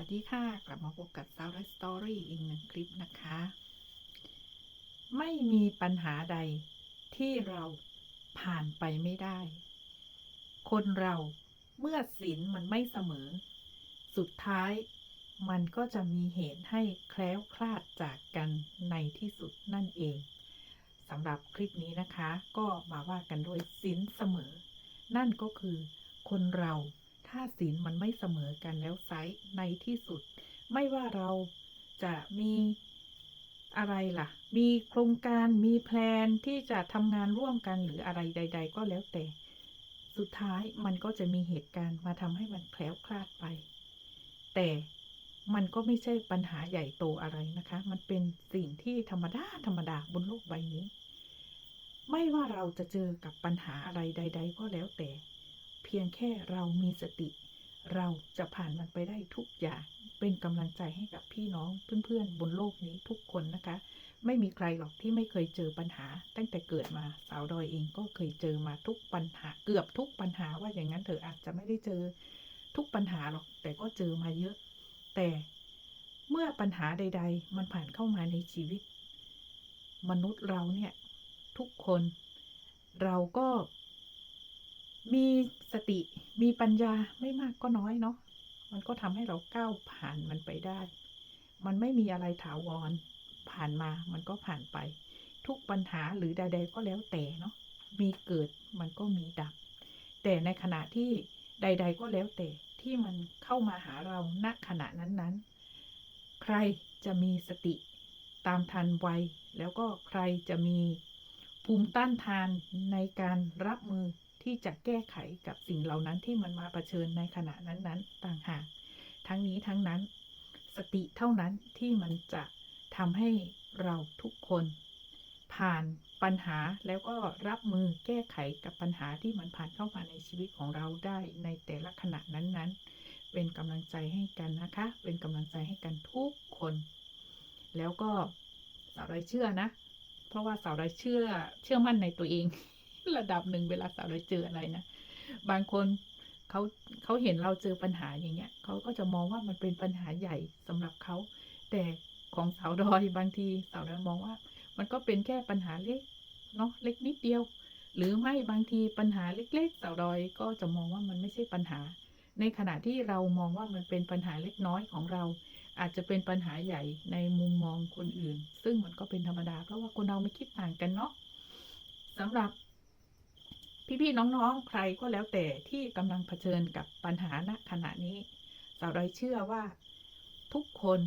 วัสดีค่ะ กลับมาพบกับ s o u n d Story อีกหนึ่งคลิปนะคะ ไม่มีปัญหาใดที่เราผ่านไปไม่ได้ คนเราเมื่อศีลมันไม่เสมอ สุดท้ายมันก็จะมีเหตุให้แคล้วคลาดจากกันในที่สุดนั่นเองสำหรับคลิปนี้นะคะ ก็มาว่ากันด้วยศีลเสมอ นั่นก็คือคนเราถ้า ศีลมันไม่เสมอกันแล้วไซส์ในที่สุด ไม่ว่าเราจะมีอะไรล่ะ มีโครงการมีแพลนที่จะทำงานร่วมกันหรืออะไรใด ๆ ก็แล้วแต่ สุดท้ายมันก็จะมีเหตุการณ์มาทำให้มันแคล้วคลาดไป แต่มันก็ไม่ใช่ปัญหาใหญ่โตอะไรนะคะ มันเป็นสิ่งที่ธรรมดาธรรมดาบนโลกใบนี้ ไม่ว่าเราจะเจอกับปัญหาอะไรใด ๆ ก็แล้วแต่ พียงแค่เรามีสติ เราจะผ่านมันไปได้ทุกอย่าง เป็นกำลังใจให้กับพี่น้องเพื่อนๆ บนโลกนี้ทุกคนนะคะ ไม่มีใครหรอกที่ไม่เคยเจอปัญหา ตั้งแต่เกิดมาสาวดอยเองก็เคยเจอมาทุกปัญหา เกือบทุกปัญหาว่าอย่างนั้นเถออาจจะไม่ได้เจอทุกปัญหาหรอก แต่ก็เจอมาเยอะ แต่เมื่อปัญหาใด ๆ มันผ่านเข้ามาในชีวิต มนุษย์เราเนี่ยทุกคน เราก็ มีสติมีปัญญาไม่มากก็น้อยเนาะมันก็ทำให้เราก้าวผ่านมันไปได้ มันไม่มีอะไรถาวร ผ่านมามันก็ผ่านไป ทุกปัญหาหรือใด ๆ ก็แล้วแต่เนาะมีเกิดมันก็มีดับ แต่ในขณะที่ใด ๆ ก็แล้วแต่ที่มันเข้ามาหาเราณขณะนั้นๆ ใครจะมีสติตามทันไวแล้วก็ใครจะมีภูมิต้านทานในการรับมือ ที่จะแก้ไขกับสิ่งเหล่านั้นที่มันมาเผชิญในขณะนั้นๆ ต่างหาก ทั้งนี้ทั้งนั้น สติเท่านั้นที่มันจะทำให้เราทุกคน ผ่านปัญหาแล้วก็รับมือแก้ไขกับปัญหาที่มันผ่านเข้ามาในชีวิตของเราได้ในแต่ละขณะนั้นๆ เป็นกำลังใจให้กันนะคะ เป็นกำลังใจให้กันทุกคน แล้วก็สาวไรเชื่อนะ เพราะว่าสาวไรเชื่อเชื่อมั่นในตัวเอง ระดับหนึ่งเวลาสาวไรเจออะไรนะบางคนเขาเขาเห็นเราเจอปัญหาอย่างเงี้ยเขาก็จะมองว่ามันเป็นปัญหาใหญ่สำหรับเขา แต่ของสาวดอยบางทีสาวดอยมองว่า มันก็เป็นแค่ปัญหาเล็กเนาะเล็กนิดเดียว หรือไม่บางทีปัญหาเล็ก ๆ สาวดอยก็จะมองว่ามันไม่ใช่ปัญหา ในขณะที่เรามองว่ามันเป็นปัญหาเล็กน้อยของเรา อาจจะเป็นปัญหาใหญ่ในมุมมองคนอื่น ซึ่งมันก็เป็นธรรมดา เพราะว่าคนเราไม่คิดต่างกันเนาะสำหรับ พี่ๆน้องๆ ใครก็แล้วแต่ที่กำลังเผชิญกับปัญหาณขณะนี้สาวดอยเชื่อว่า ทุกคน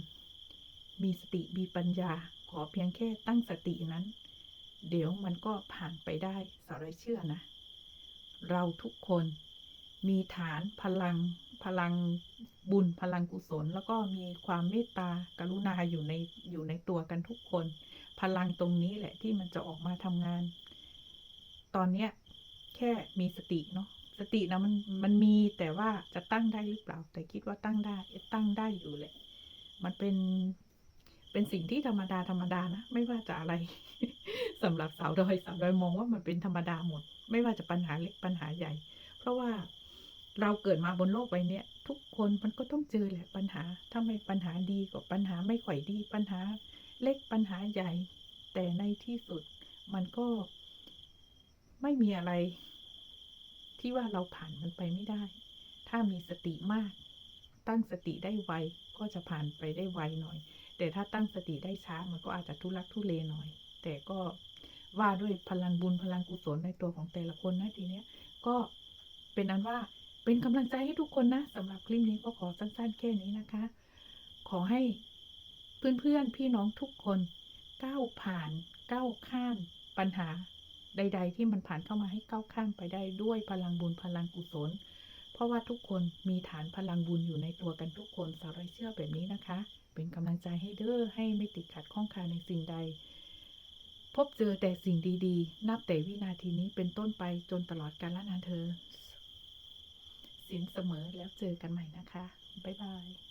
มีสติมีปัญญา ขอเพียงแค่ตั้งสตินั้น เดี๋ยวมันก็ผ่านไปได้สาวดอยเชื่อนะ เราทุกคนมีฐานพลังพลังบุญพลังกุศล แล้วก็มีความเมตตากรุณาอยู่ในอยู่ในตัวกันทุกคน พลังตรงนี้แหละที่มันจะออกมาทำงาน ตอนเนี้ย ค่มีสติเนาะสตินะมันมันมีแต่ว่าจะตั้งได้หรือเปล่า แต่คิดว่าตั้งได้ตั้งได้อยู่แหละ มันเป็นเป็นสิ่งที่ธรรมดาธรรมดานะ ไม่ว่าจะอะไรสำหรับสาวดอยสาวดอยมองว่ามันเป็นธรรมดาหมด ไม่ว่าจะปัญหาเล็กปัญหาใหญ่ เพราะว่าเราเกิดมาบนโลกใบนี้ทุกคนมันก็ต้องเจอแหละปัญหา ถ้าไม่ปัญหาดีก็ปัญหาไม่ค่อยดีปัญหาเล็กปัญหาใหญ่ แต่ในที่สุดมันก็ไม่มีอะไร ที่ว่าเราผ่านมันไปไม่ได้ ถ้ามีสติมาก ตั้งสติได้ไว ก็จะผ่านไปได้ไวหน่อย แต่ถ้าตั้งสติได้ช้า มันก็อาจจะทุลักทุเลหน่อย แต่ก็ว่าด้วยพลังบุญพลังกุศลในตัวของแต่ละคนนะทีเนี้ย ก็เป็นอันว่าเป็นกำลังใจให้ทุกคนนะสำหรับคลิปนี้ก็ขอสั้นๆแค่นี้นะคะ ขอให้เพื่อนๆพี่น้องทุกคนก้าวผ่านก้าวข้ามปัญหา ใด ๆ ที่มันผ่านเข้ามาให้ก้าวข้ามไปได้ด้วยพลังบุญพลังกุศล เพราะว่าทุกคนมีฐานพลังบุญอยู่ในตัวกันทุกคนสาวไรเชื่อแบบนี้นะคะ เป็นกำลังใจให้เด้อให้ไม่ติดขัดข้องคาในสิ่งใด พบเจอแต่สิ่งดีๆ นับแต่วินาทีนี้เป็นต้นไปจนตลอดกาลนานเธอสินเสมอแล้วเจอกันใหม่นะคะบ๊ายบาย